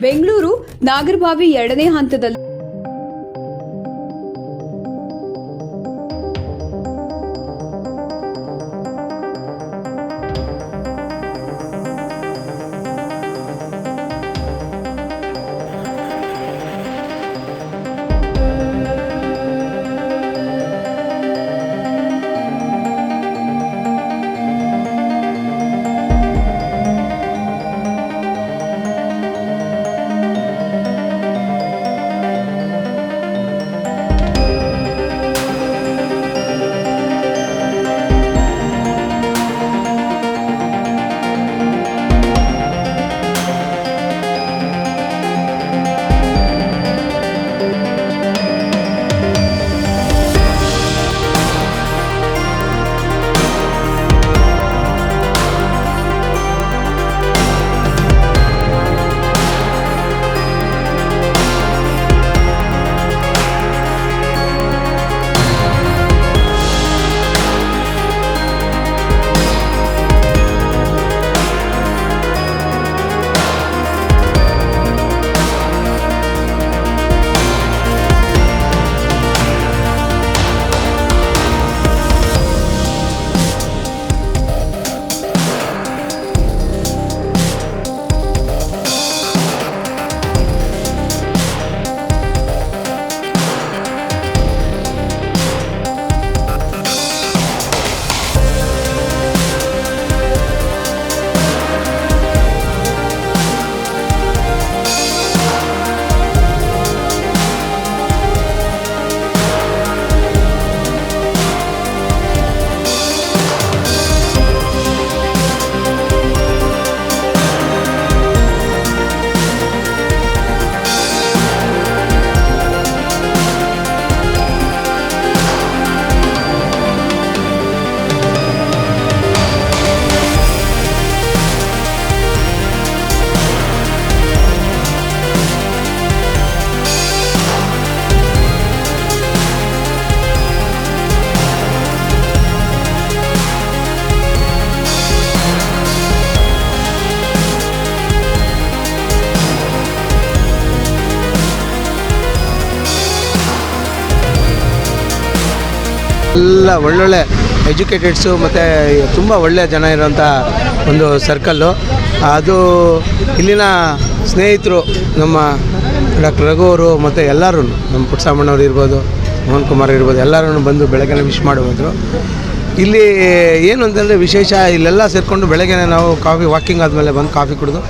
ಬೆಂಗಳೂರು ನಾಗರಬಾವಿ ಎರಡನೇ ಹಂತದಲ್ಲಿ ಎಲ್ಲ ಒಳ್ಳೊಳ್ಳೆ ಎಜುಕೇಟೆಡ್ಸು ಮತ್ತು ತುಂಬ ಒಳ್ಳೆಯ ಜನ ಇರೋಂಥ ಒಂದು ಸರ್ಕಲ್ಲು. ಅದು ಇಲ್ಲಿನ ಸ್ನೇಹಿತರು ನಮ್ಮ ಡಾಕ್ಟರ್ ರಘು ಅವರು ಮತ್ತು ಎಲ್ಲರೂ ನಮ್ಮ ಪುಟ್ಟಸಾಮಣ್ಣವ್ರು ಇರ್ಬೋದು, ಮೋಹನ್ ಕುಮಾರ್ ಇರ್ಬೋದು ಎಲ್ಲರೂ ಬಂದು ಬೆಳಗ್ಗೆ ವಿಶ್ ಮಾಡಿ ಹೋದರು ಇಲ್ಲಿ ಏನು ಅಂತಂದರೆ ವಿಶೇಷ, ಇಲ್ಲೆಲ್ಲ ಸೇರಿಕೊಂಡು ಬೆಳಗ್ಗೆ ನಾವು ಕಾಫಿ ವಾಕಿಂಗ್ ಆದಮೇಲೆ ಬಂದು ಕಾಫಿ ಕುಡಿದು,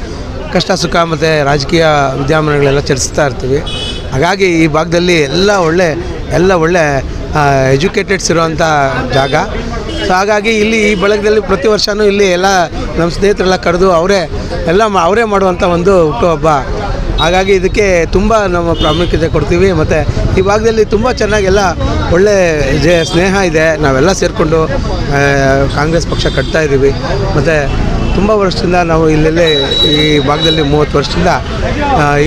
ಕಷ್ಟ ಸುಖ ಮತ್ತು ರಾಜಕೀಯ ವಿದ್ಯಮಾನಗಳೆಲ್ಲ ಚರ್ಚಿಸ್ತಾ ಇರ್ತೀವಿ. ಹಾಗಾಗಿ ಈ ಭಾಗದಲ್ಲಿ ಎಲ್ಲ ಒಳ್ಳೆ ಎಲ್ಲ ಒಳ್ಳೆ ಎಜುಕೇಟೆಡ್ಸ್ ಇರುವಂಥ ಜಾಗ. ಸೊ ಹಾಗಾಗಿ ಇಲ್ಲಿ ಈ ಬಳಗದಲ್ಲಿ ಪ್ರತಿ ವರ್ಷವೂ ಇಲ್ಲಿ ಎಲ್ಲ ನಮ್ಮ ಸ್ನೇಹಿತರೆಲ್ಲ ಕರೆದು ಅವರೇ, ಎಲ್ಲ ಅವರೇ ಮಾಡುವಂಥ ಒಂದು ಹುಟ್ಟುಹಬ್ಬ. ಹಾಗಾಗಿ ಇದಕ್ಕೆ ತುಂಬ ನಮ್ಮ ಪ್ರಾಮುಖ್ಯತೆ ಕೊಡ್ತೀವಿ. ಮತ್ತು ಈ ಭಾಗದಲ್ಲಿ ತುಂಬ ಚೆನ್ನಾಗೆಲ್ಲ ಒಳ್ಳೆ ಜೆ, ಸ್ನೇಹ ಇದೆ. ನಾವೆಲ್ಲ ಸೇರಿಕೊಂಡು ಕಾಂಗ್ರೆಸ್ ಪಕ್ಷ ಕಟ್ತಾ ಇದ್ದೀವಿ ಮತ್ತು ತುಂಬ ವರ್ಷದಿಂದ ನಾವು ಇಲ್ಲೆಲ್ಲೇ ಈ ಭಾಗದಲ್ಲಿ ಮೂವತ್ತು ವರ್ಷದಿಂದ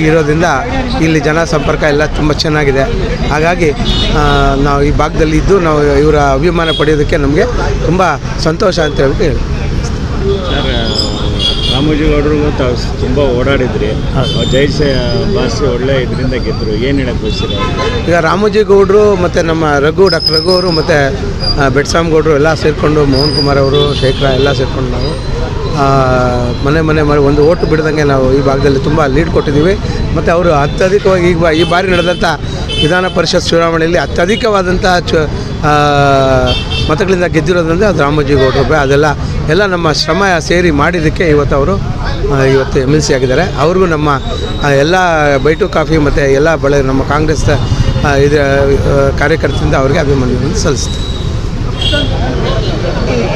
ಇರೋದ್ರಿಂದ ಇಲ್ಲಿ ಜನ ಸಂಪರ್ಕ ಎಲ್ಲ ತುಂಬ ಚೆನ್ನಾಗಿದೆ. ಹಾಗಾಗಿ ನಾವು ಈ ಭಾಗದಲ್ಲಿ ಇದ್ದು ನಾವು ಇವರ ಅಭಿಮಾನ ಪಡೆಯೋದಕ್ಕೆ ನಮಗೆ ತುಂಬ ಸಂತೋಷ ಅಂತ ಹೇಳ್ಬಿಟ್ಟು ಹೇಳಿ. ರಾಮೋಜಿಗೌಡರು ತಾವು ತುಂಬ ಓಡಾಡಿದ್ರಿ. ಜೈ ಭಾಷೆ ಒಳ್ಳೆ ಇದರಿಂದ ಗೆದ್ದರು ಏನು ಹೇಳಕ್ಕೆ ಬಯಸ್ತೀರ? ಈಗ ರಾಮೋಜಿ ಗೌಡರು ಮತ್ತು ನಮ್ಮ ರಘು ಡಾಕ್ಟರ್ ರಘು ಅವರು ಮತ್ತು ಬೆಟ್ಸಾಮ್ ಗೌಡರು ಎಲ್ಲ ಸೇರಿಕೊಂಡು ಮೋಹನ್ ಕುಮಾರ್ ಅವರು ಶೇಖರ ಎಲ್ಲ ಸೇರಿಕೊಂಡು ನಾವು ಮನೆ ಮನೆ ಮನೆ ಒಂದು ಓಟು ಬಿಡ್ದಂಗೆ ನಾವು ಈ ಭಾಗದಲ್ಲಿ ತುಂಬ ಲೀಡ್ ಕೊಟ್ಟಿದ್ದೀವಿ. ಮತ್ತು ಅವರು ಅತ್ಯಧಿಕವಾಗಿ ಈಗ ಈ ಬಾರಿ ನಡೆದಂಥ ವಿಧಾನ ಪರಿಷತ್ ಚುನಾವಣೆಯಲ್ಲಿ ಅತ್ಯಧಿಕವಾದಂಥ ಚು ಮತಗಳಿಂದ ಗೆದ್ದಿರೋದ್ರಿಂದ ಅದು ರಾಮೋಜಿ ಗೌಡರು ಅದೆಲ್ಲ ಎಲ್ಲ ನಮ್ಮ ಶ್ರಮ ಸೇರಿ ಮಾಡಿದ್ದಕ್ಕೆ ಇವತ್ತು ಅವರು ಇವತ್ತು ಎಂ ಎಲ್ ಸಿ ಆಗಿದ್ದಾರೆ. ಅವ್ರಿಗೂ ನಮ್ಮ ಎಲ್ಲ ಬೈಟು ಕಾಫಿ ಮತ್ತು ಎಲ್ಲ ಬಳೆ ನಮ್ಮ ಕಾಂಗ್ರೆಸ್ ಇದು ಕಾರ್ಯಕರ್ತರಿಂದ ಅವ್ರಿಗೆ ಅಭಿಮಾನವನ್ನು ಸಲ್ಲಿಸ್ತೀವಿ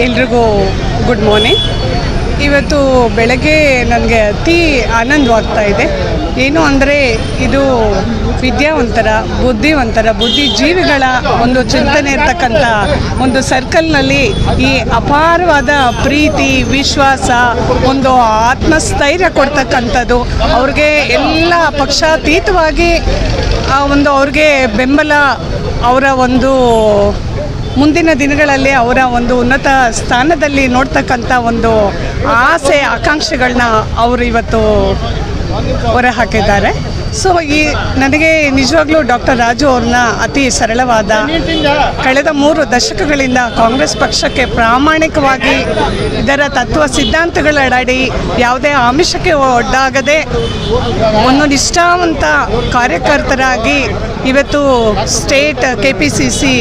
ಎಲ್ರಿಗೂ ಗುಡ್ ಮಾರ್ನಿಂಗ್ ಇವತ್ತು ಬೆಳಗ್ಗೆ ನನಗೆ ಅತಿ ಆನಂದವಾಗ್ತಾ ಇದೆ. ಏನು ಅಂದರೆ ಇದು ವಿದ್ಯಾವಂತರ, ಬುದ್ಧಿವಂತರ, ಬುದ್ಧಿಜೀವಿಗಳ ಒಂದು ಚಿಂತನೆ ಇರ್ತಕ್ಕಂಥ ಒಂದು ಸರ್ಕಲ್ನಲ್ಲಿ ಈ ಅಪಾರವಾದ ಪ್ರೀತಿ, ವಿಶ್ವಾಸ, ಒಂದು ಆತ್ಮಸ್ಥೈರ್ಯ ಕೊಡ್ತಕ್ಕಂಥದ್ದು ಅವ್ರಿಗೆ ಎಲ್ಲ ಪಕ್ಷಾತೀತವಾಗಿ ಆ ಒಂದು ಅವ್ರಿಗೆ ಬೆಂಬಲ, ಅವರ ಒಂದು ಮುಂದಿನ ದಿನಗಳಲ್ಲಿ ಅವರ ಒಂದು ಉನ್ನತ ಸ್ಥಾನದಲ್ಲಿ ನೋಡ್ತಕ್ಕಂಥ ಒಂದು ಆಸೆ ಆಕಾಂಕ್ಷೆಗಳನ್ನ ಅವರು ಇವತ್ತು ಹೊರ ಹಾಕಿದ್ದಾರೆ. ಸೊ ಈ ನನಗೆ ನಿಜವಾಗ್ಲೂ ಡಾಕ್ಟರ್ ರಾಜು ಅವ್ರನ್ನ ಅತಿ ಸರಳವಾದ ಕಳೆದ ಮೂರು ದಶಕಗಳಿಂದ ಕಾಂಗ್ರೆಸ್ ಪಕ್ಷಕ್ಕೆ ಪ್ರಾಮಾಣಿಕವಾಗಿ ಇದರ ತತ್ವ ಸಿದ್ಧಾಂತಗಳಡಿ ಯಾವುದೇ ಆಮಿಷಕ್ಕೆ ಒಡ್ಡಾಗದೆ ಒಂದು ನಿಷ್ಠಾವಂತ ಕಾರ್ಯಕರ್ತರಾಗಿ ಇವತ್ತು state K P C C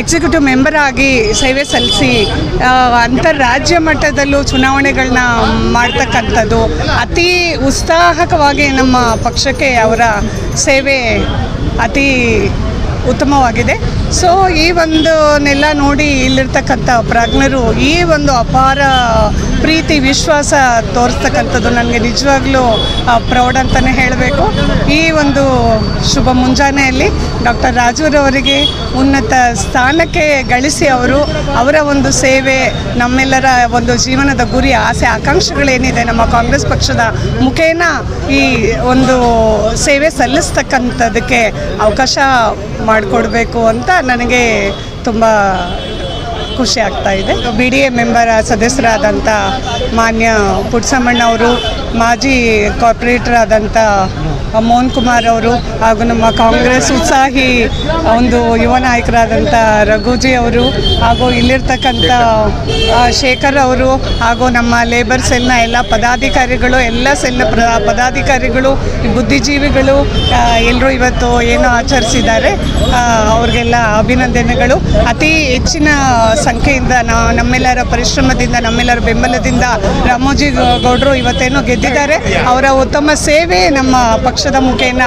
executive member ಆಗಿ ಸೇವೆ ಸಲ್ಲಿಸಿ ಅಂತಾರಾಜ್ಯ ಮಟ್ಟದಲ್ಲೂ ಚುನಾವಣೆಗಳನ್ನ ಮಾಡ್ತಕ್ಕಂಥದ್ದು ಅತಿ ಉತ್ಸಾಹಕವಾಗಿ ನಮ್ಮ ಪಕ್ಷಕ್ಕೆ ಅವರ ಸೇವೆ ಅತಿ ಉತ್ತಮವಾಗಿದೆ. ಸೊ ಈ ಒಂದನ್ನೆಲ್ಲ ನೋಡಿ ಇಲ್ಲಿರ್ತಕ್ಕಂಥ ಪ್ರಾಜ್ಞರು ಈ ಒಂದು ಅಪಾರ ಪ್ರೀತಿ, ವಿಶ್ವಾಸ ತೋರಿಸ್ತಕ್ಕಂಥದ್ದು ನನಗೆ ನಿಜವಾಗ್ಲೂ ಪ್ರೌಡ್ ಅಂತಲೇ ಹೇಳಬೇಕು. ಈ ಒಂದು ಶುಭ ಮುಂಜಾನೆಯಲ್ಲಿ ಡಾಕ್ಟರ್ ರಾಜೂರವರಿಗೆ ಉನ್ನತ ಸ್ಥಾನಕ್ಕೆ ಗಳಿಸಿ ಅವರು ಅವರ ಒಂದು ಸೇವೆ, ನಮ್ಮೆಲ್ಲರ ಒಂದು ಜೀವನದ ಗುರಿ, ಆಸೆ, ಆಕಾಂಕ್ಷೆಗಳೇನಿದೆ ನಮ್ಮ ಕಾಂಗ್ರೆಸ್ ಪಕ್ಷದ ಮುಖೇನ ಈ ಒಂದು ಸೇವೆ ಸಲ್ಲಿಸ್ತಕ್ಕಂಥದ್ದಕ್ಕೆ ಅವಕಾಶ ಮಾಡಿಕೊಡ್ಬೇಕು ಅಂತ ನನಗೆ ತುಂಬ ಖುಷಿ ಆಗ್ತಾ ಇದೆ. ಬಿ ಡಿ ಎ ಮೆಂಬರ್ ಸದಸ್ಯರಾದಂಥ ಮಾನ್ಯ ಪುಟ್ಸಮ್ಮಣ್ಣ ಅವರು ಮಾಜಿ ಕಾರ್ಪೊರೇಟರ್ ಆದಂಥ ಮೋಹನ್ ಕುಮಾರ್ ಅವರು ಹಾಗೂ ನಮ್ಮ ಕಾಂಗ್ರೆಸ್ ಉತ್ಸಾಹಿ ಒಂದು ಯುವ ನಾಯಕರಾದಂಥ ರಘುಜಿ ಅವರು ಹಾಗೂ ಇಲ್ಲಿರ್ತಕ್ಕಂಥ ಶೇಖರ್ ಅವರು ಹಾಗೂ ನಮ್ಮ ಲೇಬರ್ ಸೆಲ್ನ ಎಲ್ಲ ಪದಾಧಿಕಾರಿಗಳು, ಎಲ್ಲ ಸೆಲ್ನ ಪದಾಧಿಕಾರಿಗಳು, ಬುದ್ಧಿಜೀವಿಗಳು ಎಲ್ಲರೂ ಇವತ್ತು ಏನು ಆಚರಿಸಿದ್ದಾರೆ. ಅವ್ರಿಗೆಲ್ಲ ಅಭಿನಂದನೆಗಳು. ಅತಿ ಹೆಚ್ಚಿನ ಸಂಖ್ಯೆಯಿಂದ ನಮ್ಮೆಲ್ಲರ ಪರಿಶ್ರಮದಿಂದ, ನಮ್ಮೆಲ್ಲರ ಬೆಂಬಲದಿಂದ ರಾಮೋಜಿ ಗೌಡರು ಇವತ್ತೇನು ಇವತ್ತೇನೋ ಗೆದ್ದಿದ್ದಾರೆ. ಅವರ ಉತ್ತಮ ಸೇವೆ ನಮ್ಮ ಪಕ್ಷದ ಮುಖೇನ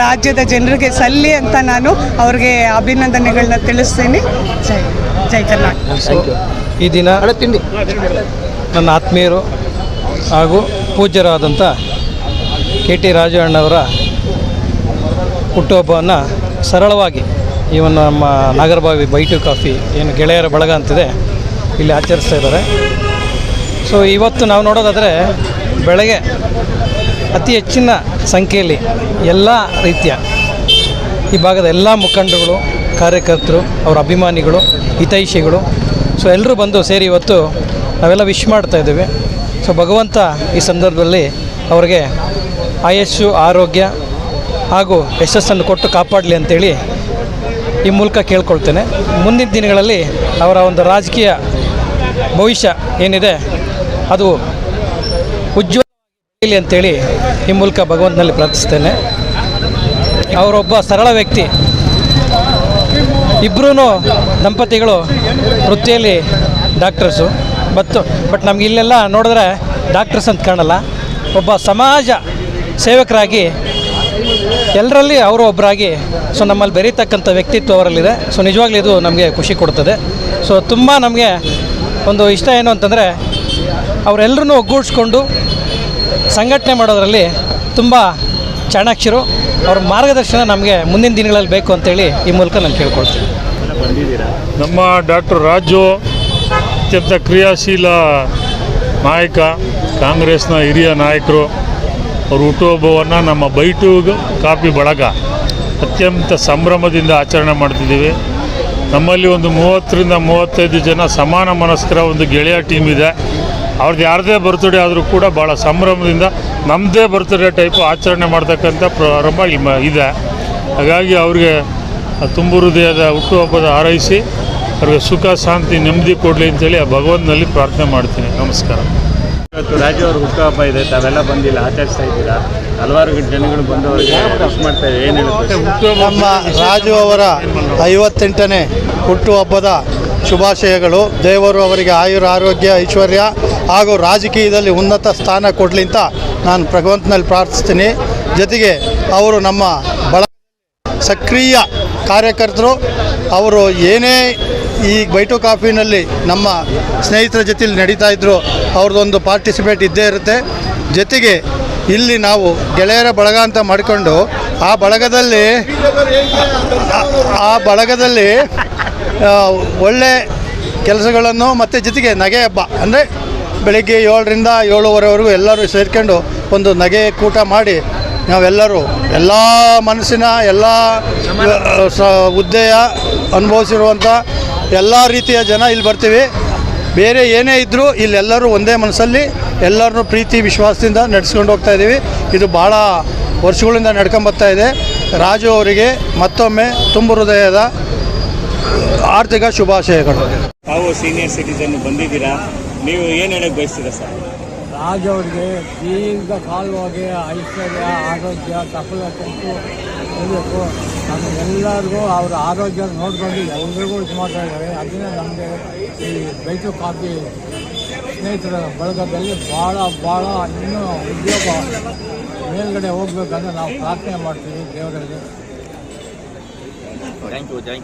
ರಾಜ್ಯದ ಜನರಿಗೆ ಸಲ್ಲಿ ಅಂತ ನಾನು ಅವ್ರಿಗೆ ಅಭಿನಂದನೆಗಳನ್ನ ತಿಳಿಸ್ತೀನಿ. ಜೈ ಜೈ ಕರ್ನಾಟಕ. ಈ ದಿನ ನನ್ನ ಆತ್ಮೀಯರು ಹಾಗೂ ಪೂಜ್ಯರಾದಂಥ ಕೆ ಟಿ ರಾಜಣ್ಣವರ ಹುಟ್ಟುಹಬ್ಬವನ್ನು ಸರಳವಾಗಿ ಇವನ್ ನಮ್ಮ ನಾಗರಬಾವಿ ಬೈಟು ಕಾಫಿ ಏನು ಗೆಳೆಯರ ಬಳಗ ಅಂತಿದೆ ಇಲ್ಲಿ ಆಚರಿಸ್ತಾ ಇದ್ದಾರೆ. ಸೊ ಇವತ್ತು ನಾವು ನೋಡೋದಾದರೆ ಬೆಳಗ್ಗೆ ಅತಿ ಹೆಚ್ಚಿನ ಸಂಖ್ಯೆಯಲ್ಲಿ ಎಲ್ಲ ರೀತಿಯ ಈ ಭಾಗದ ಎಲ್ಲ ಮುಖಂಡರುಗಳು, ಕಾರ್ಯಕರ್ತರು, ಅವರ ಅಭಿಮಾನಿಗಳು, ಹಿತೈಷಿಗಳು, ಸೊ ಎಲ್ಲರೂ ಬಂದು ಸೇರಿ ಇವತ್ತು ನಾವೆಲ್ಲ ವಿಶ್ ಮಾಡ್ತಾ ಇದ್ದೀವಿ. ಸೊ ಭಗವಂತ ಈ ಸಂದರ್ಭದಲ್ಲಿ ಅವರಿಗೆ ಆಯಸ್ಸು, ಆರೋಗ್ಯ ಹಾಗೂ ಯಶಸ್ಸನ್ನು ಕೊಟ್ಟು ಕಾಪಾಡಲಿ ಅಂತೇಳಿ ಈ ಮೂಲಕ ಕೇಳ್ಕೊಳ್ತೇನೆ. ಮುಂದಿನ ದಿನಗಳಲ್ಲಿ ಅವರ ಒಂದು ರಾಜಕೀಯ ಭವಿಷ್ಯ ಏನಿದೆ, ಅದು ಉಜ್ವಲ ಅಂತೇಳಿ ಈ ಮೂಲಕ ಭಗವಂತನಲ್ಲಿ ಪ್ರಾರ್ಥಿಸ್ತೇನೆ. ಅವರೊಬ್ಬ ಸರಳ ವ್ಯಕ್ತಿ. ಇಬ್ಬರೂ ದಂಪತಿಗಳು ವೃತ್ತಿಯಲ್ಲಿ ಡಾಕ್ಟರ್ಸು. ಬತ್ತು ಬಟ್ ನಮ್ಗೆ ಇಲ್ಲೆಲ್ಲ ನೋಡಿದ್ರೆ ಡಾಕ್ಟರ್ಸ್ ಅಂತ ಕಾಣಲ್ಲ. ಒಬ್ಬ ಸಮಾಜ ಸೇವಕರಾಗಿ ಎಲ್ಲರಲ್ಲಿ ಅವರು ಒಬ್ಬರಾಗಿ. ಸೊ ನಮ್ಮಲ್ಲಿ ಬೆರೀತಕ್ಕಂಥ ವ್ಯಕ್ತಿತ್ವ ಅವರಲ್ಲಿದೆ. ಸೊ ನಿಜವಾಗ್ಲೂ ಇದು ನಮಗೆ ಖುಷಿ ಕೊಡ್ತದೆ. ಸೊ ತುಂಬ ನಮಗೆ ಒಂದು ಇಷ್ಟ ಏನು ಅಂತಂದರೆ ಅವರೆಲ್ಲರೂ ಒಗ್ಗೂಡಿಸ್ಕೊಂಡು ಸಂಘಟನೆ ಮಾಡೋದರಲ್ಲಿ ತುಂಬ ಚಾಣಾಕ್ಷರು ಅವ್ರ ಮಾರ್ಗದರ್ಶನ ನಮಗೆ ಮುಂದಿನ ದಿನಗಳಲ್ಲಿ ಬೇಕು ಅಂತೇಳಿ ಈ ಮೂಲಕ ನಾನು ಕೇಳ್ಕೊಳ್ತೀನಿ. ನಮ್ಮ ಡಾಕ್ಟರ್ ರಾಜು, ಅತ್ಯಂತ ಕ್ರಿಯಾಶೀಲ ನಾಯಕ, ಕಾಂಗ್ರೆಸ್ನ ಹಿರಿಯ ನಾಯಕರು. ಅವ್ರ ಹುಟ್ಟುಹಬ್ಬವನ್ನು ನಮ್ಮ ಬೈಟು ಕಾಪಿ ಬಳಗ ಅತ್ಯಂತ ಸಂಭ್ರಮದಿಂದ ಆಚರಣೆ ಮಾಡ್ತಿದ್ದೀವಿ. ನಮ್ಮಲ್ಲಿ ಒಂದು ಮೂವತ್ತರಿಂದ ಮೂವತ್ತೈದು ಜನ ಸಮಾನ ಮನಸ್ಕರ ಒಂದು ಗೆಳೆಯ ಟೀಮ್ ಇದೆ. ಅವ್ರದ್ದು ಯಾರದೇ ಬರ್ತ್ಡೇ ಆದರೂ ಕೂಡ ಭಾಳ ಸಂಭ್ರಮದಿಂದ ನಮ್ಮದೇ ಬರ್ತ್ಡೇ ಟೈಪು ಆಚರಣೆ ಮಾಡ್ತಕ್ಕಂಥ ಪ್ರಾರಂಭ ಇದೆ. ಹಾಗಾಗಿ ಅವ್ರಿಗೆ ತುಂಬು ಹೃದಯದ ಹುಟ್ಟುಹಬ್ಬದ ಹಾರೈಸಿ ಅವ್ರಿಗೆ ಸುಖ ಶಾಂತಿ ನೆಮ್ಮದಿ ಕೊಡಲಿ ಅಂತೇಳಿ ಆ ಭಗವಂತನಲ್ಲಿ ಪ್ರಾರ್ಥನೆ ಮಾಡ್ತೀನಿ. ನಮಸ್ಕಾರ. ಇವತ್ತು ರಾಜು ಅವ್ರ ಹುಟ್ಟುಹಬ್ಬ ಇದೆ ತಾವೆಲ್ಲ ಬಂದಿಲ್ಲ ಆಚರಿಸ್ತಾ ಇದ್ದೀರಾ? ಹಲವಾರು ಜನಗಳು ಬಂದವರಿಗೆ ಅವರಿಗೆ ವಿಶ್ ಮಾಡ್ತಾ ಇದ್ದಾರೆ? ಏನು ಹೇಳುತ್ತೆ? ನಮ್ಮ ರಾಜು ಅವರ ಐವತ್ತೆಂಟನೇ ಹುಟ್ಟುಹಬ್ಬದ ಶುಭಾಶಯಗಳು. ದೇವರು ಅವರಿಗೆ ಆಯುರ ಆರೋಗ್ಯ ಐಶ್ವರ್ಯ. ಹಾಗೂ ರಾಜಕೀಯದಲ್ಲಿ ಉನ್ನತ ಸ್ಥಾನ ಕೊಡಲಿ ಅಂತ ನಾನು ಭಗವಂತನಲ್ಲಿ ಪ್ರಾರ್ಥಿಸ್ತೀನಿ. ಜೊತೆಗೆ ಅವರು ನಮ್ಮ ಬಳ ಸಕ್ರಿಯ ಕಾರ್ಯಕರ್ತರು, ಅವರು ಏನೇ ಈ ಬೈಟು ಕಾಫಿನಲ್ಲಿ ನಮ್ಮ ಸ್ನೇಹಿತರ ಜೊತೆಲಿ ನಡೀತಾ ಇದ್ದರು ಅವ್ರದ್ದೊಂದು ಪಾರ್ಟಿಸಿಪೇಟ್ ಇದ್ದೇ ಇರುತ್ತೆ. ಜೊತೆಗೆ ಇಲ್ಲಿ ನಾವು ಗೆಳೆಯರ ಬಳಗ ಅಂತ ಮಾಡಿಕೊಂಡು ಆ ಬಳಗದಲ್ಲಿ ಆ- ಬಳಗದಲ್ಲಿ ಒಳ್ಳೆ ಕೆಲಸಗಳನ್ನು ಮತ್ತು ಜೊತೆಗೆ ನಗೆ ಹಬ್ಬ, ಅಂದರೆ ಬೆಳಿಗ್ಗೆ ಏಳರಿಂದ ಏಳುವರೆವರೆಗೂ ಎಲ್ಲರೂ ಸೇರ್ಕೊಂಡು ಒಂದು ನಗೆ ಕೂಟ ಮಾಡಿ ನಾವೆಲ್ಲರೂ ಎಲ್ಲ ಮನಸ್ಸಿನ ಎಲ್ಲ ಸ, ಹುದ್ದೆಯ ಅನುಭವಿಸಿರುವಂಥ ಎಲ್ಲ ರೀತಿಯ ಜನ ಇಲ್ಲಿ ಬರ್ತೀವಿ. ಬೇರೆ ಏನೇ ಇದ್ದರೂ ಇಲ್ಲೆಲ್ಲರೂ ಒಂದೇ ಮನಸ್ಸಲ್ಲಿ ಎಲ್ಲರನ್ನೂ ಪ್ರೀತಿ, ವಿಶ್ವಾಸದಿಂದ ನಡೆಸ್ಕೊಂಡು ಹೋಗ್ತಾ ಇದ್ದೀವಿ. ಇದು ಭಾಳ ವರ್ಷಗಳಿಂದ ನಡ್ಕೊಂಬರ್ತಾ ಇದೆ. ರಾಜು ಅವರಿಗೆ ಮತ್ತೊಮ್ಮೆ ತುಂಬ ಹೃದಯದ ಆರ್ಥಿಕ ಶುಭಾಶಯಗಳು. ತಾವು ಸೀನಿಯರ್ ಸಿಟಿಸನ್ ಬಂದಿದ್ದೀರಾ? ನೀವು ಏನು ಹೇಳಕ್ ಬಯಸ್ತೀರಾ ಸರ್? ರಾಜ ಅವರಿಗೆ ದೀರ್ಘಕಾಲವಾಗಿ ಐಶ್ವರ್ಯ ಆರೋಗ್ಯ ಸಫಲತೆ ಇರಬೇಕು. ಎಲ್ಲರಿಗೂ ಅವರ ಆರೋಗ್ಯ ನೋಡ್ಕೊಂಡು ಎಲ್ರಿಗೂ ಇದು ಮಾಡ್ತಾ ಇದ್ದಾರೆ. ಅದನ್ನೇ ನಮಗೆ ಈ ಬೈಟು ಕಾಫಿ ಸ್ನೇಹಿತರ ಬಳಗದಲ್ಲಿ ಭಾಳ ಭಾಳ ಇನ್ನೂ ಉದ್ಯೋಗ ಮೇಲ್ಗಡೆ ಹೋಗ್ಬೇಕಂದ್ರೆ ನಾವು ಪ್ರಾರ್ಥನೆ ಮಾಡ್ತೀವಿ ದೇವರಲ್ಲಿ